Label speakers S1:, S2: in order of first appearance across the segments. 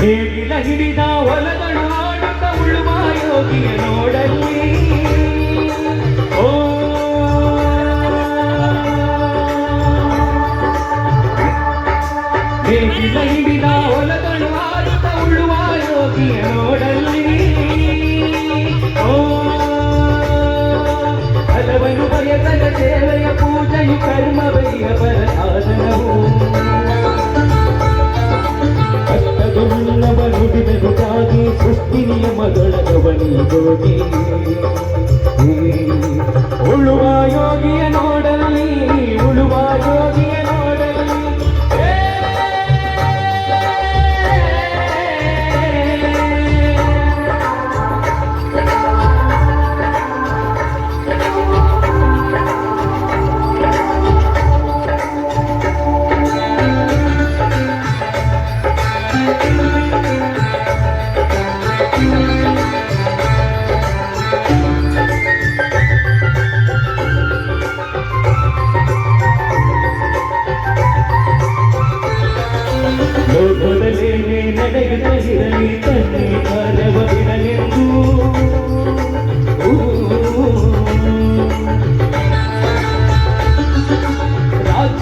S1: ಹೇಗಿಲ ಹಿಡಿದ ಹೊಲಗಳು ಆಡುತ್ತ ಉಳುವ ಯೋಗಿಯ ನೋಡಲಿ ಓ. ಹೇಗಿಲ ಹಿಡಿದ ಹೊಲಗಳು ಆಡುತ್ತ ಉಳುವ ಯೋಗಿಯ ನೋಡಲಿ ಓ ಹಲವನು ಬಯಸದ ಕಷ್ಟದುಳ್ಳವ ನುಡಿಮೆನುಗಾಗಿ ಸೃಷ್ಟಿ ನಿಯಮಗಳ ಗವನಿಗೋಗಿ ಉಳುವ ಯೋಗಿಯ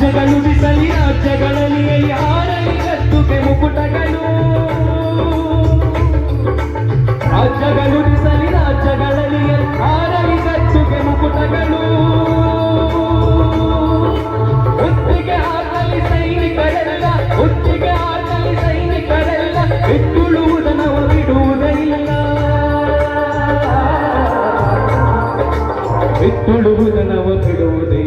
S1: ರಾಜ್ಯಗಳು ಬಿಸಲಿ ರಾಜ್ಯಗಳಲ್ಲಿ ಯಾರಲ್ಲಿ ಕತ್ತುಗೆ ಮುಕುಟಗಳು ರಾಜ್ಯಗಳು ಬಿಸಲಿ ರಾಜ್ಯಗಳಲ್ಲಿ ಯಾರಲ್ಲಿ ಕತ್ತುಗೆ ಮುಕುಟಗಳು ಒಟ್ಟಿಗೆ ಹಾಕಲಿ ಸೈನಿಕರೆಲ್ಲ ಒಟ್ಟಿಗೆ ಹಾಕಲಿ ಸೈನಿಕರೆಲ್ಲ ಬಿಟ್ಟುಳುವುದನ್ನು ಬಿಡುವುದಿಲ್ಲ? ಬಿಟ್ಟುಳುವುದನ್ನು ಬಿಡುವುದೇ